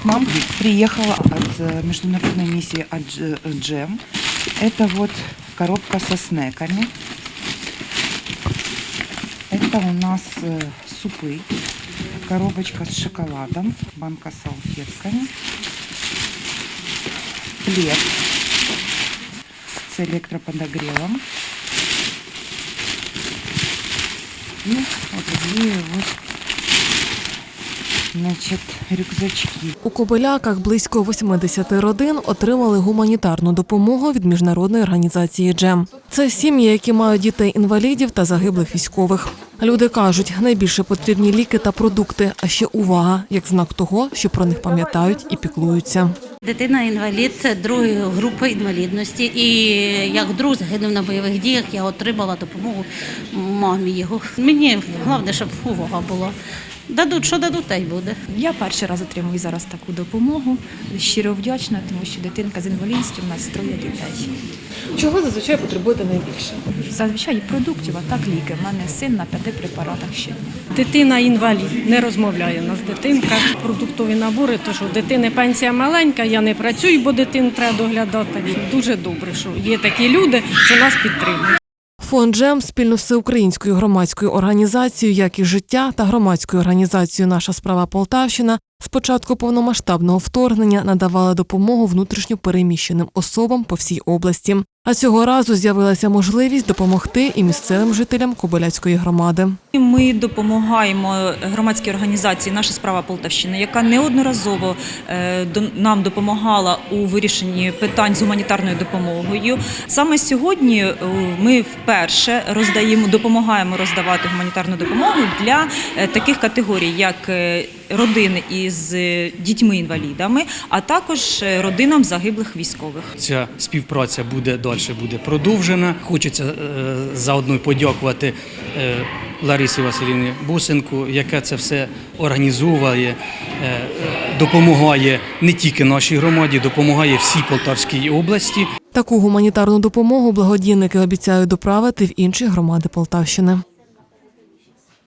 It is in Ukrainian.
К нам приехала от э, международной миссии Адж- Джем. Это вот коробка со снеками. Это у нас э, супы. Коробочка с шоколадом. Банка с салфетками. Плед с электроподогревом. И вот такие вот значит, рюкзачки. У Кобиляках близько 80 родин отримали гуманітарну допомогу від міжнародної організації Джем. Це сім'ї, які мають дітей-інвалідів та загиблих військових. Люди кажуть, найбільше потрібні ліки та продукти, а ще увага, як знак того, що про них пам'ятають і піклуються. Дитина інвалід другої групи інвалідності, і як друг загинув на бойових діях, я отримала допомогу мамі його. Мені головне, щоб увага була. Дадуть, що дадуть, та й буде. Я перший раз отримую зараз таку допомогу. Щиро вдячна, тому що дитинка з інвалідністю в нас троє дітей. Чого зазвичай потребуєте найбільше? Зазвичай продуктів, а так ліки. У мене син на п'яти препаратах щодня. Дитина інвалід, не розмовляє у нас дитинка. Продуктові набори, то що у дитини пенсія маленька, я не працюю, бо дитину треба доглядати. Дуже добре, що є такі люди, що нас підтримують. Фонд Джем спільно з всеукраїнською громадською організацією Якість життя та громадською організацією Наша справа Полтавщина з початку повномасштабного вторгнення надавали допомогу внутрішньо переміщеним особам по всій області. А цього разу з'явилася можливість допомогти і місцевим жителям Кобиляцької громади. Ми допомагаємо громадській організації Наша справа Полтавщини, яка неодноразово е, нам допомагала у вирішенні питань з гуманітарною допомогою. Саме сьогодні е, ми вперше роздаємо, допомагаємо роздавати гуманітарну допомогу для е, таких категорій, як родини із е, дітьми-інвалідами, а також е, родинам загиблих військових. Ця співпраця буде далі буде продовжена. Хочеться е, заодно подякувати е, Ларисі Василівні Бусенку, яка це все організовує, допомагає не тільки нашій громаді, допомагає всій Полтавській області. Таку гуманітарну допомогу благодійники обіцяють доправити в інші громади Полтавщини.